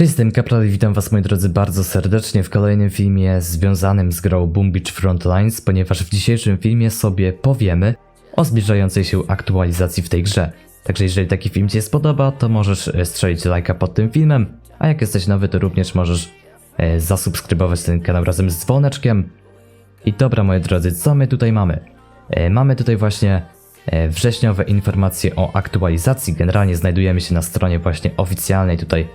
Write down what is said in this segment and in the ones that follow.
Jestem Kapral i witam was moi drodzy bardzo serdecznie w kolejnym filmie związanym z grą Boom Beach Frontlines, ponieważ w dzisiejszym filmie sobie powiemy o zbliżającej się aktualizacji w tej grze. Także jeżeli taki film ci się spodoba, to możesz e, strzelić lajka pod tym filmem, a jak jesteś nowy, to również możesz e, zasubskrybować ten kanał razem z dzwoneczkiem. I dobra moi drodzy, co my tutaj mamy? E, Mamy tutaj właśnie wrześniowe informacje o aktualizacji. Generalnie znajdujemy się na stronie właśnie oficjalnej tutaj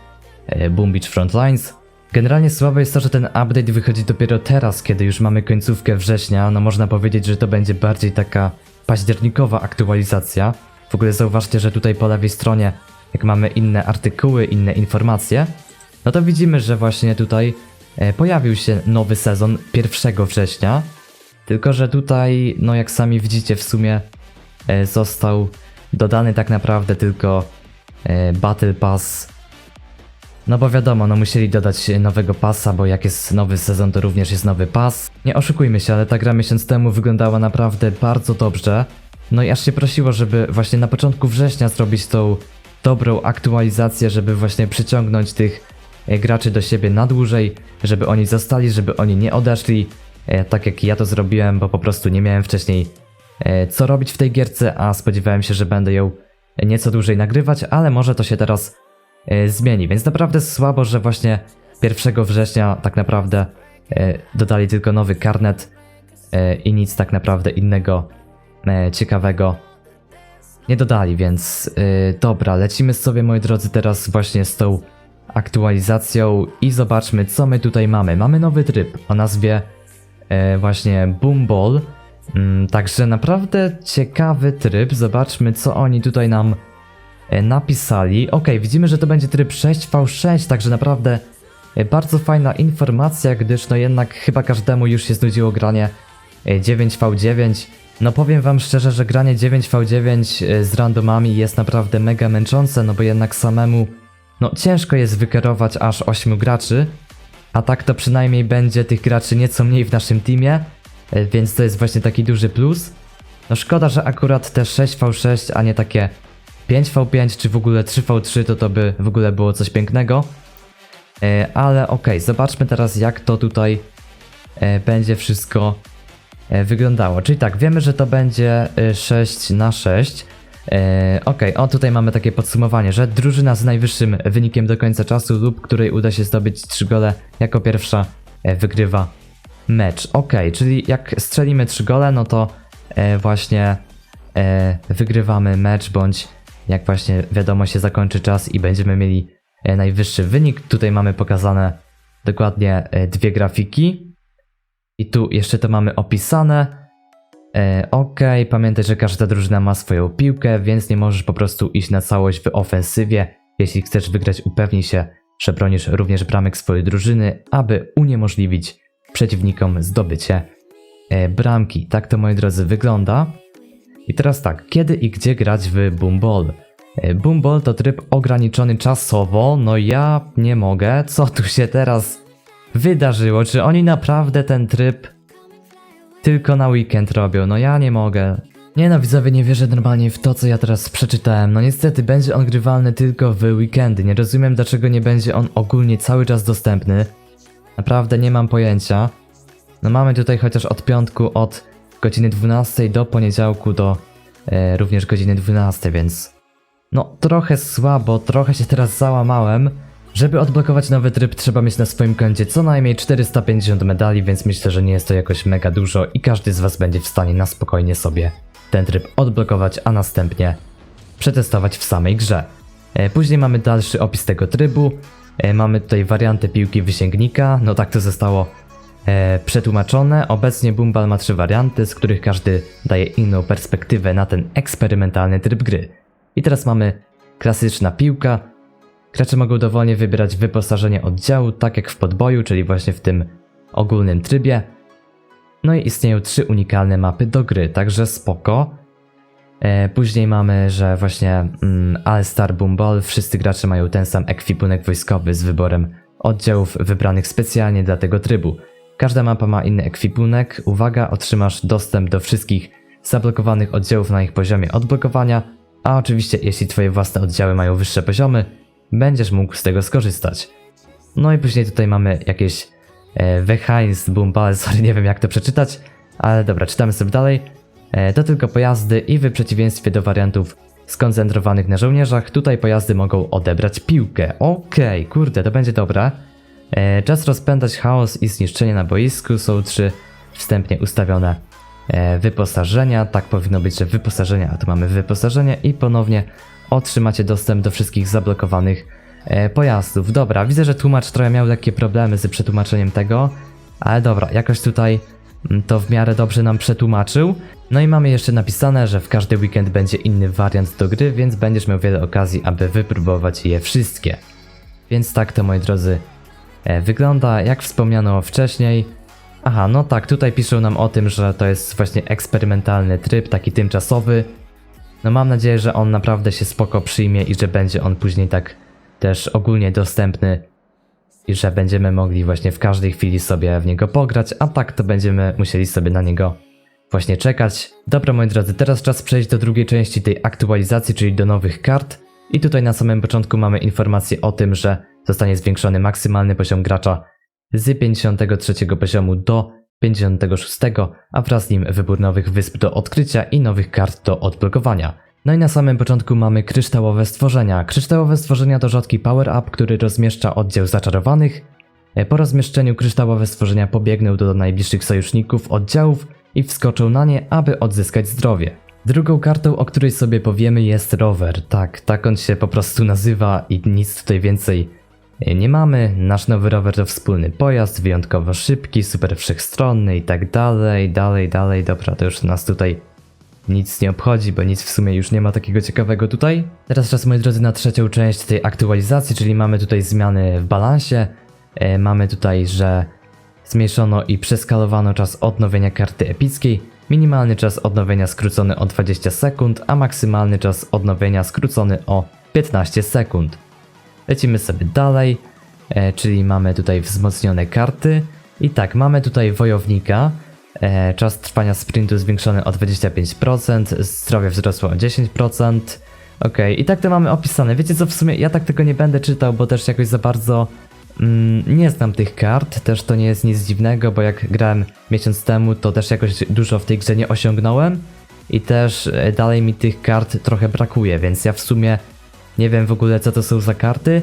Boom Beach Frontlines. Generalnie słabe jest to, że ten update wychodzi dopiero teraz, kiedy już mamy końcówkę września. No można powiedzieć, że to będzie bardziej taka październikowa aktualizacja. W ogóle zauważcie, że tutaj po lewej stronie, jak mamy inne artykuły, inne informacje, no to widzimy, że właśnie tutaj e, pojawił się nowy sezon 1 września. Tylko, że tutaj, no jak sami widzicie, w sumie e, został dodany tak naprawdę tylko e, Battle Pass. No bo wiadomo, no musieli dodać nowego pasa, bo jak jest nowy sezon, to również jest nowy pas. Nie oszukujmy się, ale ta gra miesiąc temu wyglądała naprawdę bardzo dobrze. No i aż się prosiło, żeby właśnie na początku września zrobić tą dobrą aktualizację, żeby właśnie przyciągnąć tych e, graczy do siebie na dłużej, żeby oni zostali, żeby oni nie odeszli, e, tak jak ja to zrobiłem, bo po prostu nie miałem wcześniej e, co robić w tej gierce, a spodziewałem się, że będę ją nieco dłużej nagrywać, ale może to się teraz zmieni, więc naprawdę słabo, że właśnie 1 września tak naprawdę e, dodali tylko nowy karnet e, i nic tak naprawdę innego e, ciekawego nie dodali, więc dobra, lecimy sobie moi drodzy teraz właśnie z tą aktualizacją i zobaczmy co my tutaj mamy. Mamy nowy tryb o nazwie e, właśnie Boom Ball, mm, także naprawdę ciekawy tryb, zobaczmy co oni tutaj nam e, napisali. Ok, widzimy, że to będzie tryb 6v6, także naprawdę e, bardzo fajna informacja, gdyż no jednak chyba każdemu już się znudziło granie e, 9v9. No powiem wam szczerze, że granie 9v9 e, z randomami jest naprawdę mega męczące, no bo jednak samemu no ciężko jest wykierować aż 8 graczy, a tak to przynajmniej będzie tych graczy nieco mniej w naszym teamie, e, więc to jest właśnie taki duży plus. No szkoda, że akurat te 6v6, a nie takie 5v5 czy w ogóle 3v3 to to by w ogóle było coś pięknego. E, Ale okej, zobaczmy teraz jak to tutaj e, będzie wszystko e, wyglądało. Czyli tak, wiemy, że to będzie e, 6 na 6. E, Okej, o tutaj mamy takie podsumowanie, że drużyna z najwyższym wynikiem do końca czasu lub której uda się zdobyć 3 gole jako pierwsza wygrywa mecz. Okej, czyli jak strzelimy 3 gole, no to właśnie wygrywamy mecz, bądź jak właśnie wiadomo się zakończy czas i będziemy mieli e, najwyższy wynik. Tutaj mamy pokazane dokładnie e, dwie grafiki. I tu jeszcze to mamy opisane. E, Okej, pamiętaj, że każda drużyna ma swoją piłkę, więc nie możesz po prostu iść na całość w ofensywie. Jeśli chcesz wygrać, upewnij się, że bronisz również bramek swojej drużyny, aby uniemożliwić przeciwnikom zdobycie bramki. Tak to, moi drodzy, wygląda. I teraz tak, kiedy i gdzie grać w Boom Ball? E, Boom Ball to tryb ograniczony czasowo, no ja nie mogę. Co tu się teraz wydarzyło? Czy oni naprawdę ten tryb tylko na weekend robią? No ja nie mogę. Nie no, widzowie, nie wierzę normalnie w to, co ja teraz przeczytałem. No niestety, będzie on grywalny tylko w weekendy. Nie rozumiem, dlaczego nie będzie on ogólnie cały czas dostępny. Naprawdę nie mam pojęcia. No mamy tutaj chociaż od piątku od godziny 12 do poniedziałku do e, również godziny 12, więc no trochę słabo, trochę się teraz załamałem. Żeby odblokować nowy tryb trzeba mieć na swoim koncie co najmniej 450 medali, więc myślę, że nie jest to jakoś mega dużo i każdy z was będzie w stanie na spokojnie sobie ten tryb odblokować, a następnie przetestować w samej grze. E, Później mamy dalszy opis tego trybu. E, Mamy tutaj wariantę piłki wysięgnika, no tak to zostało e, przetłumaczone. Obecnie Boomball ma trzy warianty, z których każdy daje inną perspektywę na ten eksperymentalny tryb gry. I teraz mamy klasyczna piłka. Gracze mogą dowolnie wybierać wyposażenie oddziału, tak jak w podboju, czyli właśnie w tym ogólnym trybie. No i istnieją trzy unikalne mapy do gry, także spoko. E, Później mamy, że właśnie mm, All Star Boom Ball, wszyscy gracze mają ten sam ekwipunek wojskowy z wyborem oddziałów wybranych specjalnie dla tego trybu. Każda mapa ma inny ekwipunek. Uwaga, otrzymasz dostęp do wszystkich zablokowanych oddziałów na ich poziomie odblokowania, a oczywiście jeśli twoje własne oddziały mają wyższe poziomy, będziesz mógł z tego skorzystać. No i później tutaj mamy jakieś e, Weheinz Bumbale, sorry, nie wiem jak to przeczytać, ale dobra, czytamy sobie dalej. E, to tylko pojazdy i w przeciwieństwie do wariantów skoncentrowanych na żołnierzach, tutaj pojazdy mogą odebrać piłkę. Okej, kurde, to będzie dobre. E, czas rozpętać chaos i zniszczenie na boisku są trzy wstępnie ustawione e, wyposażenia. Tak powinno być, że wyposażenia, a tu mamy wyposażenie i ponownie otrzymacie dostęp do wszystkich zablokowanych e, pojazdów. Dobra, widzę, że tłumacz trochę miał lekkie problemy z przetłumaczeniem tego, ale dobra, jakoś tutaj mm, to w miarę dobrze nam przetłumaczył. No i mamy jeszcze napisane, że w każdy weekend będzie inny wariant do gry, więc będziesz miał wiele okazji, aby wypróbować je wszystkie. Więc tak to moi drodzy wygląda, jak wspomniano wcześniej. Aha, no tak, tutaj piszą nam o tym, że to jest właśnie eksperymentalny tryb, taki tymczasowy. No mam nadzieję, że on naprawdę się spoko przyjmie i że będzie on później tak też ogólnie dostępny i że będziemy mogli właśnie w każdej chwili sobie w niego pograć, a tak to będziemy musieli sobie na niego właśnie czekać. Dobra moi drodzy, teraz czas przejść do drugiej części tej aktualizacji, czyli do nowych kart. I tutaj na samym początku mamy informację o tym, że zostanie zwiększony maksymalny poziom gracza z 53 poziomu do 56, a wraz z nim wybór nowych wysp do odkrycia i nowych kart do odblokowania. No i na samym początku mamy kryształowe stworzenia. Kryształowe stworzenia to rzadki power-up, który rozmieszcza oddział zaczarowanych. E, Po rozmieszczeniu kryształowe stworzenia pobiegną do najbliższych sojuszników oddziałów i wskoczą na nie, aby odzyskać zdrowie. Drugą kartą, o której sobie powiemy jest rower. Tak, tak on się po prostu nazywa i nic tutaj więcej e, nie mamy. Nasz nowy rower to wspólny pojazd, wyjątkowo szybki, super wszechstronny i tak dalej, dalej, dalej. Dobra, to już nas tutaj nic nie obchodzi, bo nic w sumie już nie ma takiego ciekawego tutaj. Teraz czas, moi drodzy, na trzecią część tej aktualizacji, czyli mamy tutaj zmiany w balansie. E, mamy tutaj, że zmniejszono i przeskalowano czas odnowienia karty epickiej. Minimalny czas odnowienia skrócony o 20 sekund, a maksymalny czas odnowienia skrócony o 15 sekund. Lecimy sobie dalej, e, czyli mamy tutaj wzmocnione karty. I tak, mamy tutaj wojownika. E, czas trwania sprintu zwiększony o 25%, zdrowie wzrosło o 10%. Okej, i tak to mamy opisane. Wiecie co, w sumie ja tak tego nie będę czytał, bo też jakoś za bardzo nie znam tych kart. Też to nie jest nic dziwnego, bo jak grałem miesiąc temu, to też jakoś dużo w tej grze nie osiągnąłem. I też e, dalej mi tych kart trochę brakuje, więc ja w sumie nie wiem w ogóle co to są za karty,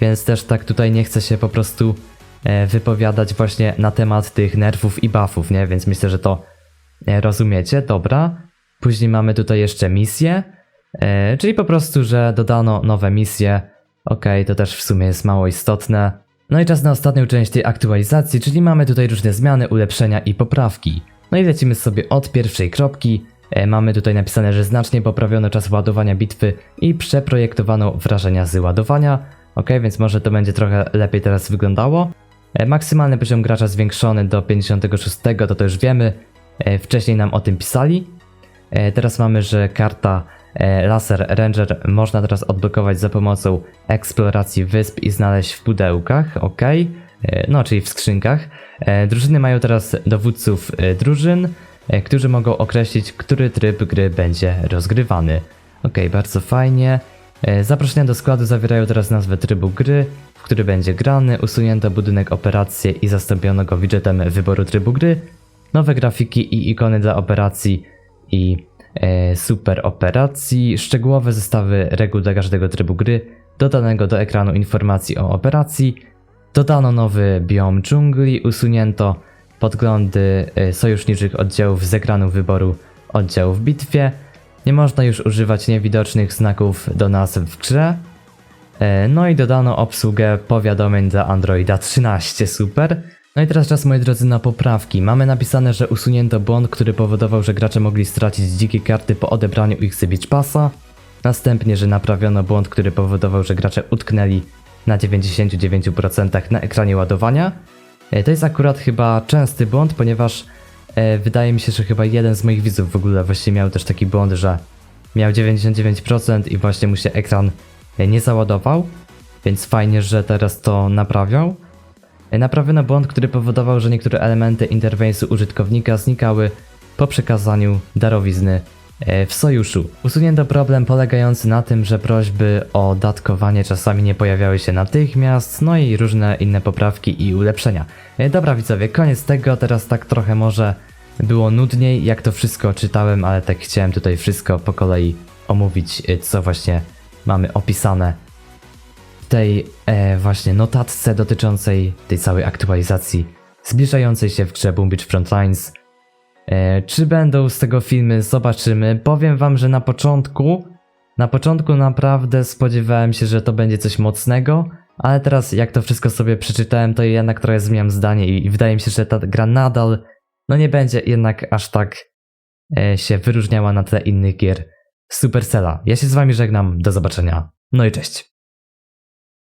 więc też tak tutaj nie chcę się po prostu e, wypowiadać właśnie na temat tych nerwów i buffów, nie? Więc myślę, że to e, rozumiecie, dobra. Później mamy tutaj jeszcze misje, czyli po prostu, że dodano nowe misje. Okej, to też w sumie jest mało istotne. No i czas na ostatnią część tej aktualizacji, czyli mamy tutaj różne zmiany, ulepszenia i poprawki. No i lecimy sobie od pierwszej kropki. E, Mamy tutaj napisane, że znacznie poprawiono czas ładowania bitwy i przeprojektowano wrażenia z ładowania. Ok, więc może to będzie trochę lepiej teraz wyglądało. E, Maksymalny poziom gracza zwiększony do 56, to to już wiemy. E, Wcześniej nam o tym pisali. E, Teraz mamy, że karta Laser Ranger można teraz odblokować za pomocą eksploracji wysp i znaleźć w pudełkach, ok? E, No, czyli w skrzynkach. E, Drużyny mają teraz dowódców e, drużyn, e, którzy mogą określić, który tryb gry będzie rozgrywany. Ok, bardzo fajnie. E, Zaproszenia do składu zawierają teraz nazwę trybu gry, w który będzie grany, usunięto budynek operacji i zastąpiono go widgetem wyboru trybu gry, nowe grafiki i ikony dla operacji i e, super operacji, szczegółowe zestawy reguł dla każdego trybu gry, dodanego do ekranu informacji o operacji, dodano nowy biom dżungli, usunięto podglądy e, sojuszniczych oddziałów z ekranu wyboru oddziału w bitwie, nie można już używać niewidocznych znaków do nazw w grze, E, No i dodano obsługę powiadomień dla Androida 13, super. No i teraz czas moi drodzy na poprawki. Mamy napisane, że usunięto błąd, który powodował, że gracze mogli stracić dzikie karty po odebraniu ich z Beach Passa. Następnie, że naprawiono błąd, który powodował, że gracze utknęli na 99% na ekranie ładowania. E, To jest akurat chyba częsty błąd, ponieważ e, wydaje mi się, że chyba jeden z moich widzów w ogóle właśnie miał też taki błąd, że miał 99% i właśnie mu się ekran e, nie załadował, więc fajnie, że teraz to naprawią. E, Naprawiono błąd, który powodował, że niektóre elementy interwencji użytkownika znikały po przekazaniu darowizny e, w sojuszu. Usunięto problem polegający na tym, że prośby o datkowanie czasami nie pojawiały się natychmiast, no i różne inne poprawki i ulepszenia. E, Dobra widzowie, koniec tego, teraz tak trochę może było nudniej, jak to wszystko czytałem, ale tak chciałem tutaj wszystko po kolei omówić, co właśnie mamy opisane tej e, właśnie notatce dotyczącej tej całej aktualizacji zbliżającej się w grze Boom Beach Frontlines. E, czy będą z tego filmy? Zobaczymy. Powiem wam, że na początku, na początku naprawdę spodziewałem się, że to będzie coś mocnego, ale teraz jak to wszystko sobie przeczytałem, to jednak trochę zmieniam zdanie i, i wydaje mi się, że ta gra nadal, no nie będzie jednak aż tak e, się wyróżniała na tle innych gier Supercella. Ja się z wami żegnam, do zobaczenia. No i cześć.